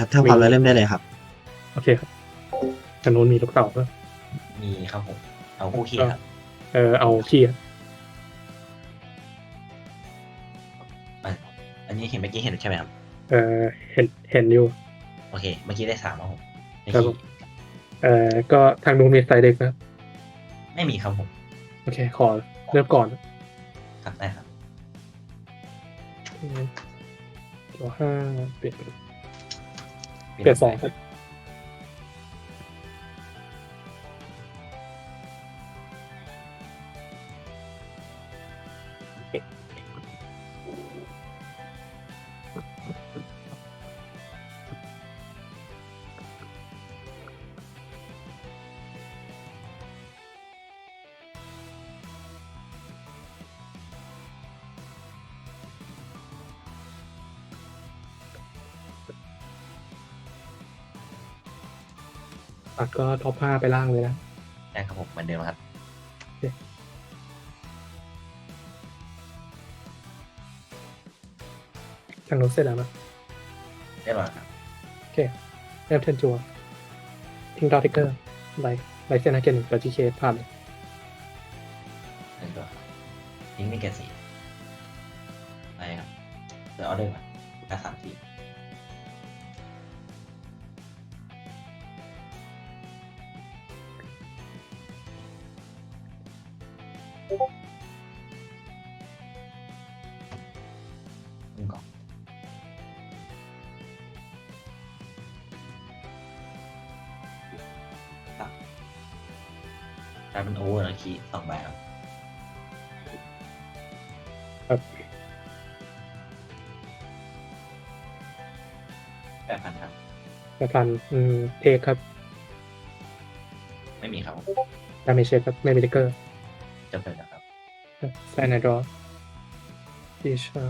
ครับทำความแล้วเริ่มได้เลยครับ โอเคครับทางนู้นมีลูกเต่าด้วยมีครับผม เอาคู่ขี้ครับ เออเอาขี้อะอะอันนี้เห็นเมื่อกี้เห็นใช่ไหมครับ เออเห็นเห็นอยู่ โอเค เมื่อกี้ได้สามครับผมได้ครับผขี้มเออก็ทางนู้นมีไซเด็กนะครับไม่มีครับผม โอเค ขอเริ่มก่อน ครับได้ครับตัวห้าเปลี่ยน เปลี่ยนสองครับ ตัดก็ท็อปห้าไปล่างเลยนะได้ครับผมเหมือนเดิมครับทางนู้นเสร็จแล้วนะได้หรอยครับโอเคเริ่มเทิร์นจัวทิ้งดอทิกเกอร์ไลท์ไลท์เซนาเกนกับจีเคผ่านเลยหนึ่งตัวครับทิ้งไม่เกินสี่ไปครับเดี๋ยวออเดอร์มา กล่องครับกลายเป็นโอเวอร์แล้วคีย์สองใบครับครับแปดพันครับประพันอืมเทคครับ ไม่มีครับผมดาเมจเชคครับ ไม่มีทิกเกอร์ จำเป็นนะครับแซนดรอดีชา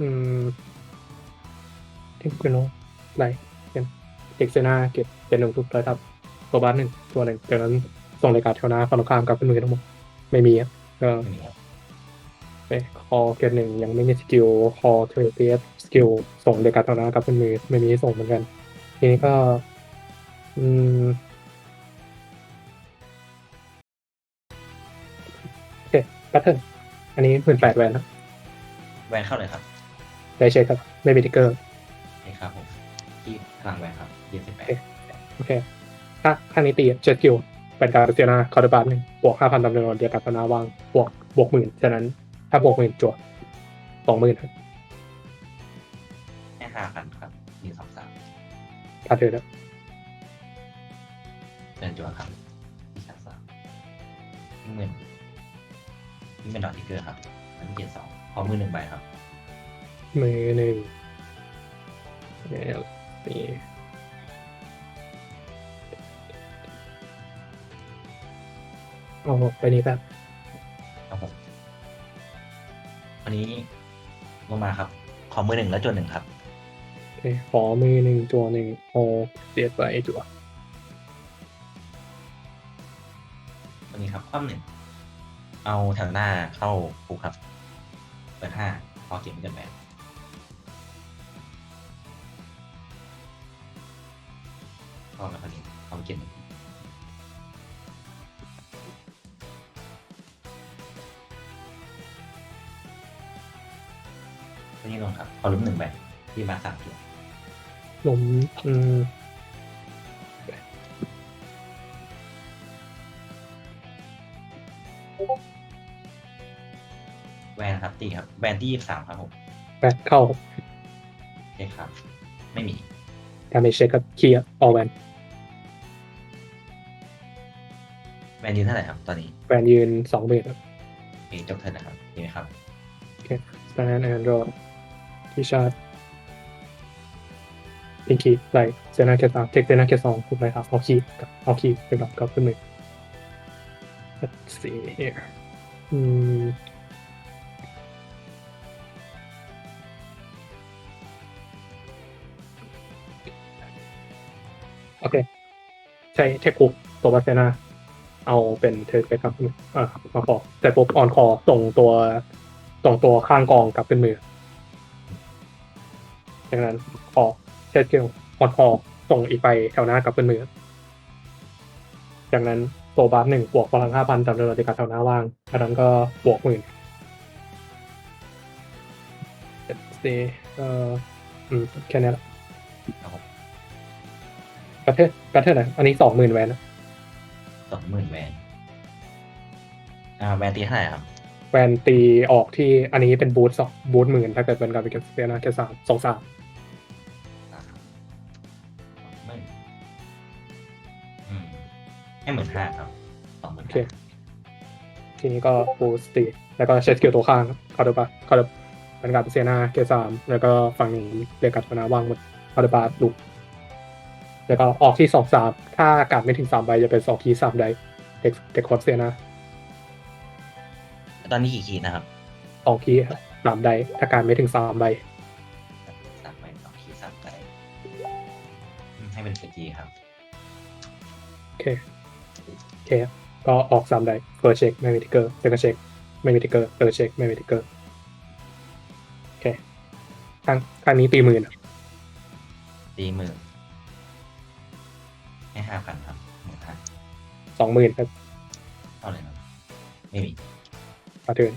อืมทิงเกโนไลท์เป็นเอ็กเซนาเก็บเป็นหนึ่งทุกระดับตัวบัสหนึ่งตัวหนึ่งจากนั้นส่งรายการเท่าหน้าฝั่งตรงข้ามกับขึ้นมือทั้งหมดไม่มีอะก็ไม่มีครับ ไปคอเกตหนึ่งยังไม่มีสกิลคอเทอร์เปียสสกิลส่งเดกาตนากับเป็นมือไม่มีให้ส่งเหมือนกัน ทีนี้ก็ อืม แพทเทิร์นอันนี้หมื่นแปดแวนนะแวนเข้าเลยครับได้เช็คครับ ไม่มีทิกเกอร์นี่ครับผมที่พลังแวนครับยี่สิบแปดโอเค ถ้าข้างนี้ตีเจ็ดสกิลเป็นการเสียนาคอร์ดบาร์หนึ่งบวกห้าพันตำแหน่งเดียวกับตนาวางบวกบวกหมื่นฉะนั้น ถ้าบวกหมื่นจวดสองหมื่นครับแค่ห้าพันครับหนึ่งสองสามถ้าเธอแล้วเดินจัวครับที่ชั้นสามนี่เงิน นี่เป็นดอกทิกเกอร์ครับอันที่เกียรสองพอมือหนึ่งใบครับมือหนึ่งเนี่ยนี่เอาไปนี้แบบครับผมอันนี้ลงมาครับ ขอมือหนึ่งแล้วจนหนึ่งครับโอเคขอมือหนึ่งตัวหนึ่งโอเสียไปจั่วอันนี้ครับคว่ำหนึ่ง เอาแถวหน้าเข้าคูครับเปิดห้าพอเก็บไม่เกินแปดพอแล้วคนนี้เอาเก็บหนึ่งนี้ลงครับ พอลุ้มหนึ่งใบที่มาสามตัวลมอืม แวนครับตีครับแวนที่ยี่สามครับผมแบทเข้าโอเคครับ ไม่มีดาเมจเช็คกับเคลียร์ออแวนแวนยืนเท่าไหร่ครับ ตอนนี้แวนยืนสองเมตรโอเคจบเทิร์นนะครับดีไหมครับสแตนแอนด์รอที่ชาร์จพิงคีไลท์เซนาเกตสามเทคเซนาเกตสองถูกไหมครับเอาคีย์กับเอาคีย์เป็นแบบกับขึ้นมือ Let's see here อืมโอเคใช้เทคคุกตัวบาเซนาเอาเป็นเทคไปครับอ่อมาขอแต่ปุ๊บออนคอส่งตัวส่งตัวข้างกองกลับขึ้นมือจากนั้นคอเชสเกลฮอตคอส่งอีกไปแถวหน้ากลับเพื่อนมือจากนั้น โซบาร์หนึ่งบวกพลังห้าพันจำนวนติกาแถวหน้าว่างอันนั้นก็บวกหมื่นเจ็ดสี่เอ่ออืมแค่นี้แหละครับผมกระเทศกระเทศไหนอันนี้สองหมื่นแวนนะสองหมื่นแวนอ่าแวนตีเท่าไหร่ครับแวนตีออกที่อันนี้เป็นบูทสองบูทหมื่นถ้าเกิดเป็นการเป็นเซียนะแค่สามสองสาม ให้หมื่นห้าครับสองหมื่นโอเค ทีนี้ก็บูสตีแล้วก็เชสเกลตัวข้างคาร์ดบาคาร์ดเป็นการเป็นเซียนาเกสามแล้วก็ฝั่งนี้เรียกกัดพนาว่างหมดคาร์ดบาลุกแล้วก็ออกที่สองสามถ้าการไม่ถึงสามใบจะเป็นสองคีย์สามใดเด็กเด็กคอร์เซียนาตอนนี้กี่ขีดนะครับสองคีย์สามใดถ้าการไม่ถึงสามใบสามใบสองขีดสามใบอืมให้เป็นสกีครับโอเคโอ เค ก็ออกสามไดเฟิร์สเช็คไม่มีทิกเกอร์เซคันเช็คไม่มีทิกเกอร์เฟิร์สเช็คไม่มีทิกเกอร์โอเคครั้งครั้งนี้ตีหมื่นอะตีหมื่นให้ห้าพันครับหมื่นห้าสองหมื่นครับเท่าไหร่ครับไม่มีมาเทิร์น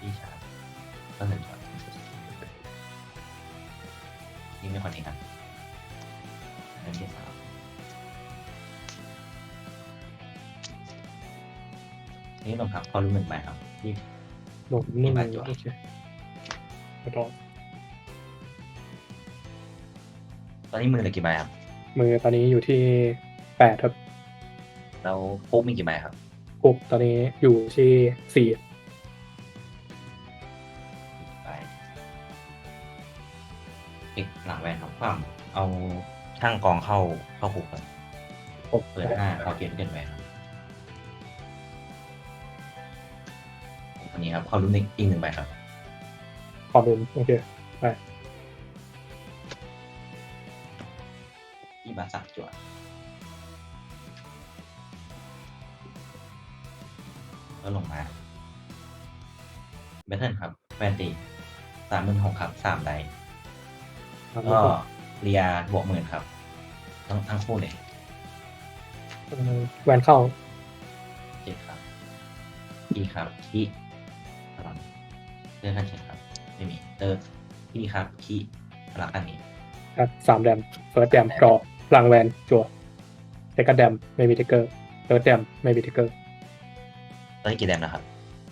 พี่ชาร์จก็หนึ่งช็อตนี่ไม่คอนเทนต์ครับ นี่ลงครับ พอรู้หนึ่งใบครับยี่หนุ่มนิ่มมีบาทจั่ว โอเคกระดองตอนนี้มือเหลือกี่ใบครับ มือตอนนี้อยู่ที่แปดครับแล้วปุ๊บมีกี่ใบครับปุกตอนนี้อยู่ที่สี่ใบปิดหลังแวนครับความเอาช่างกองเข้าเข้าคุกครับปุกเปิดห้าเอาเกณฑ์เกินแวนครับ อันนี้ครับเขารุ่นอีกอีกหนึ่งใบครับขอบคุณโอเคที่บาสักจวดก็ลงมาเบทเทิลครับแวนตีสามหมื่นหกครับสามไดครับก็เรียบวกหมื่นครับ ทั้งทั้งคู่เลยเอ่อแวนเข้าเจ็ดครับพี่ครับขี้พลัง เลือกขั้นเช็คครับ ไม่มีเติร์ดพี่ครับขี้พลังอันนี้ ครับสามแดมเฟิร์สแดมกรอพลังแวนจั่วเซคันแดมไม่มีทิกเกอร์เฟิร์สแดมไม่มีทิกเกอร์ ตอนนี้กี่แดมนะครับ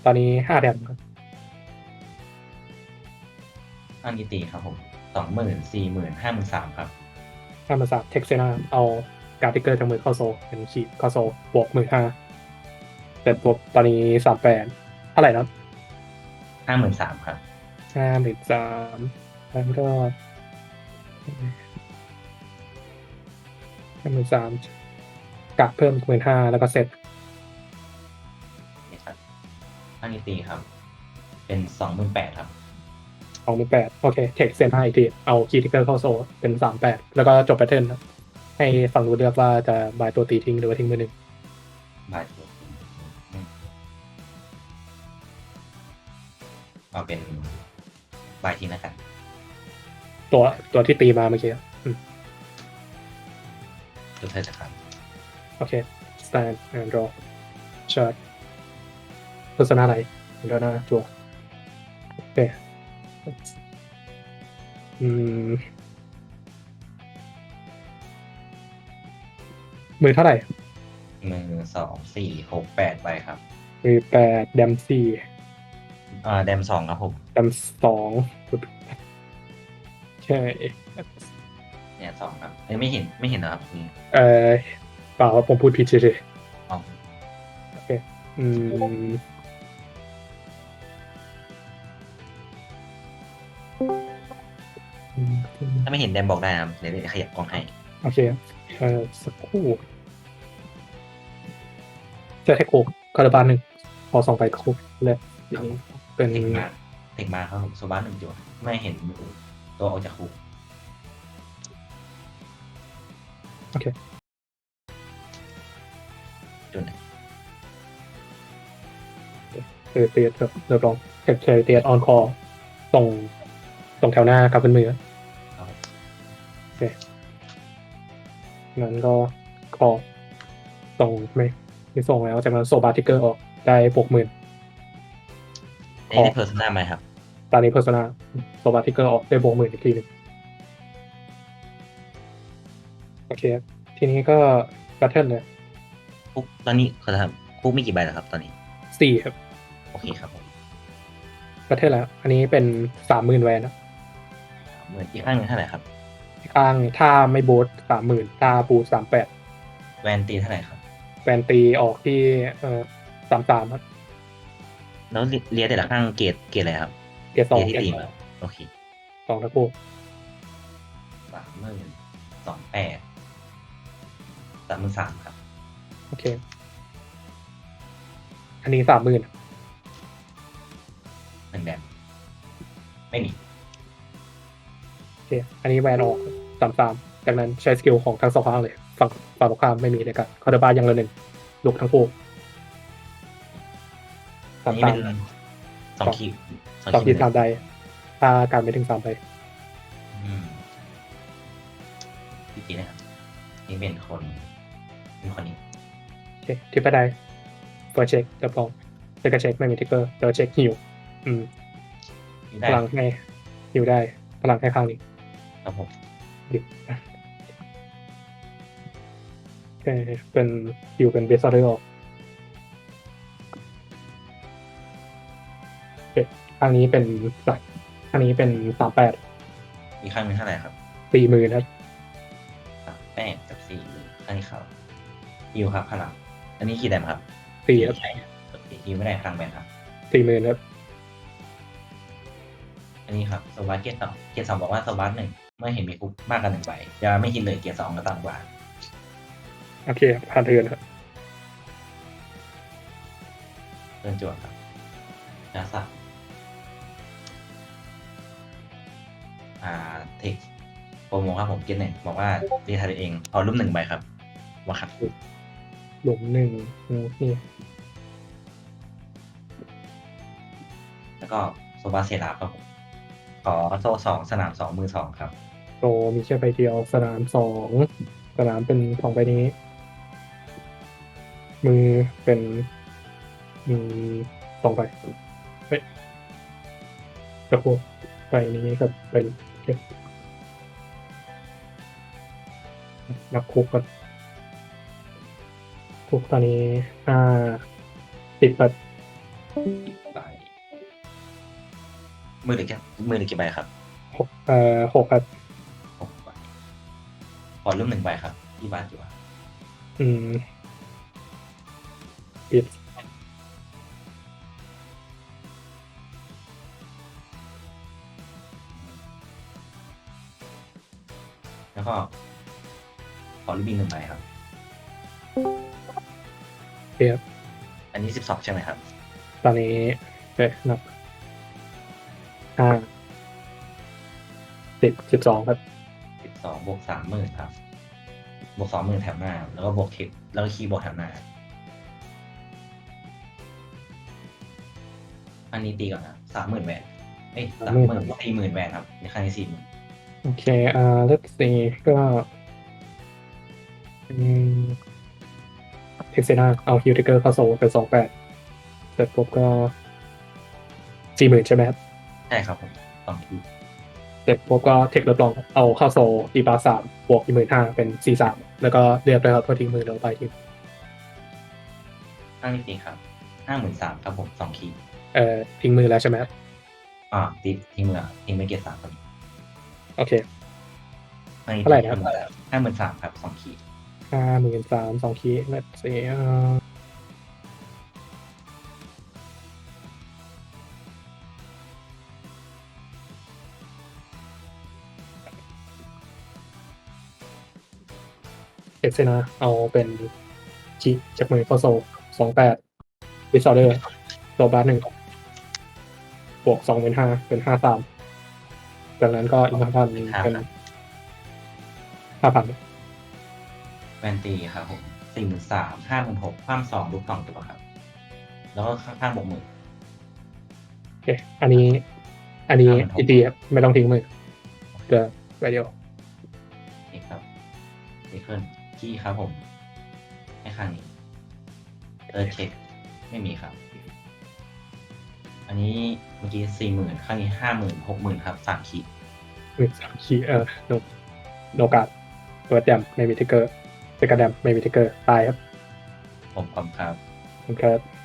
ตอนนี้ห้าแดมครับอันนี้ตีครับผมสองหมื่นสี่หมื่นห้าหมื่นสามครับห้ามาสามเทคเซนาเอาการ์ดทิกเกอร์จากมือเข้าโซเป็นขีดเข้าโซบวกมือห้าเสร็จปุ๊บตอนนี้สามแปดเท่าไหร่นะ ห้าหมื่นสามครับห้าหมื่นสามแล้วก็ห้าหมื่นสามกักเพิ่มหมื่นห้าแล้วก็เสร็จนี่ครับอันนี้ตีครับ เป็นสองหมื่นแปดครับสองหมื่นแปดโอเค เทคเซนห้าอีกทีเอาคีย์ทิกเกอร์เข้าโซเป็นสามแปดแล้วก็จบแพทเทิร์นครับให้ฝั่งรู้นเลือกว่าจะบายตัวตีทิ้งหรือว่าทิ้งมือหนึ่งบาท เอาเป็นบายทีแล้วกัน ตัวตัวที่ตีมาเมื่อกี้อืมจุดเธอจะครับโอเค stand and draw shot โฆษณาอะไรเดี๋ยวนะจัวโอเคอืมมือเท่าไหร่มือสองสี่หกแปดใบครับมือแปดแดมสี่ อ่าแดมสองครับผมแดมสองใช่เนี่ยสองครับเอ้ยไม่เห็นไม่เห็นนะครับอืมเออเปล่าผมพูดผิดเฉยเอาๆอืมอืมถ้าไม่เห็นแดมบอกได้นะครับเดี๋ยวเดี๋ยวขยับกล้องให้โอเคเออสักครู่จะให้โคกคาราบานหนึ่งพอสองไปโคกเลยทีนี้ เป็นเทคมาเทคมาครับผมโซบ้าหนึ่งจุดไม่เห็นตัวออกจากคุกโอเคจุดไหนเออเตียเรียบร้อยเทคเตียออนคอส่งตรงแถวหน้ากับเป็นมือครับงั้นก็ขอส่งไม่ไม่ส่งแล้วจากนั้นโซบาทิกเกอร์ออกได้บวกหมื่นอั นนี้ได้เพอร์ซนาไหมครับ ตอนนี้เพอร์ซนาโซบาทิกเกอร์ออกได้บวกหมื่นอีกทีหนึ่งโอเคครับทีนี้ก็แบทเทิลเลยคุกตอนนี้ขอถามคุกมีกี่ใบแล้วครับ ตอนนี้สี่ครับ โอเคครับผมแบทเทิลแล้ว อันนี้เป็นสามหมื่นแวนนะเหมือนอีกข้างหนึงเท่าไหร่ครับข้างถ้าไม่บูทสามหมื่นถ้าบูทสามแปดแวนตีเท่าไหร่ครับ แวนตีออกที่เอ่อสามสามครับ แล้วเลียแต่ละข้างเกรดเกรดอะไรครับเกียร์สองเกรดที่เกียตีร์มาโอเคสองทั้งคู่สามหมื่นสองแปดสามหมื่นสามครับ โอเค อันนี้สามหมื่นหนึ่งแดมไม่มีโอเค อันนี้แวนออกสามสามจากนั้นใช้สกิลของทั้งสองข้างเลย ฝั่งฝั่งตรงข้ามไม่มีเลยกันคาร์ดบาร์ยังละหนึ่งลุกทั้งคู่ อันสามนี้สาเป็มนสองคีบสองทีสามใดถ้าการไม่ถึงสามใบอืมพี่จีนะครับนี่เป็นคนเป็นคนนี้โอเคทิปเปอร์ไดเฟิร์เช็คเรียบร้อยเช็คเช็คไม่มีทิกเกอร์เดี๋ยวเช็คฮิวอืมนี่พได้ลังให้ฮิวได้พลังให้ข้างนี้ครับผมดิโอเคเป็นฮิวเป็นเบสซอร์เดอร์ ข้างนี้เป็นสักข้างนี้เป็นสามแปดอีกข้างหนึงเท่าไหร่ครับสี่หมื่นครับสามแปดกับสี่ข้างนี้เขาฮิวครับพลัง อันนี้กี่แดมครับสี่ครับใช่โอเคฮิวไม่ได้พลังแบนครับ สี่หมื่นครับอันนี้ครับโซบัสเกียร์สองเกียร์สองบอกว่าโซบัสหนึ่งเมื่อเห็นมีคุกมากกว่าหนึ่งใบจะไม่คิดเลยเกียร์สองก็ต่ำกว่าโอเคผ่านเทือนครับเดินจวดครับยาสัก อ่าเทคโปรโมครับผมเกียร์หนึ่งบอกว่าเรียนทายเองเอารูปหนึ่งใบครับว่าครับหลุมหนึ่งอืมนี่แล้วก็โซบัสเซราครับผมขอโซสองสนามสองมือสองครับโตมีแค่ใบเดียวสนามสองสนามเป็นสองใบนี้ มือเป็นมีสองใบเฮ้ยกระโปรงใบนี้กับใบนี้ โอเคนับคุกกันคุกตอนนี้ห้าติดแบบใบมือหรือแค่มือหรือกี่ใบครับหกเอ่อหกครับหกใบขอรูปหนึ่งใบครับที่บ้านอยู่อะอืมปิด แล้วก็ขอรูปบินหนึ่งใบครับเปียบอันนี้สิบสองใช่ไหมครับ ตอนนี้เอ๊ะนับห้าสิบสิบสองครับ สิบสองบวกสามหมื่นครับ บวกสองหมื่นแถมหน้า แล้วก็บวกทิปแล้วก็คีย์บวกแถมหน้า อันนี้ตีก่อนนะสามหมื่นแวนเอ้ยสามหมื่นสี่หมื่นแวนครับในครั้งนี้สี่หมื่น โอเคอ่าเลือกสีก็อืมเทคเซนาเอาฮิวทิกเกอร์เข้าโซเป็นสองแปดเสร็จปุ๊บก็สี่หมื่นใช่ไหมครับใช่ครับผมสองทีเสร็จปุ๊บก็เทคลดลองเอาเข้าโซอีบาสามบวกอีหมื่นห้าเป็นสี่สามแล้วก็เรียบเลยครับเพื่อทิ้งมือแล้วไปทิ้งครั้งนี้ตีครับห้าหมื่นสามครับผมสองคีย์เอ่อทิ้งมือแล้วใช่ไหมครับอ่าตีทิ้งมือครับทิ้งไปเกียร์สามครับ โอเคครั้งนี้เท่าไหร่นะครับห้าหมื่นสามครับสองคีย์ห้าหมื่นสามสองคีย์เลทสีเอ็กเซนาเอาเป็นคีจากมือเข้าโซสองแปดวิสออเดอร์ตัวบาร์หนึ่งบวกสองเป็นห้าเป็นห้าสาม จากนั้นก็อีกห้าพันเป็นห้าพันแวนตีครับผมสี่หมื่นสามห้าหมื่นหกความสองลูกสองตัวครับ แล้วก็ข้างๆบวกหมื่นโอเค อันนี้ อันนี้ห้าหมื่นหกอีดีครับไม่ต้องทิ้งมือเดือไปเดียวเอกครับเอกเคิลขี้ครับผมให้ข้างนี้เติร์ดเช็คไม่มีครับ อันนี้เมื่อกี้สี่หมื่นข้างนี้ห้าหมื่นหกหมื่นครับสามขีดหนึ่งสามคีย์เออโนโนกาดเปิดแดมไม่มีทิกเกอร์เซกาแดมไม่มีทิกเกอร์ตายครับผมพร้อมครับขอบคุณครับ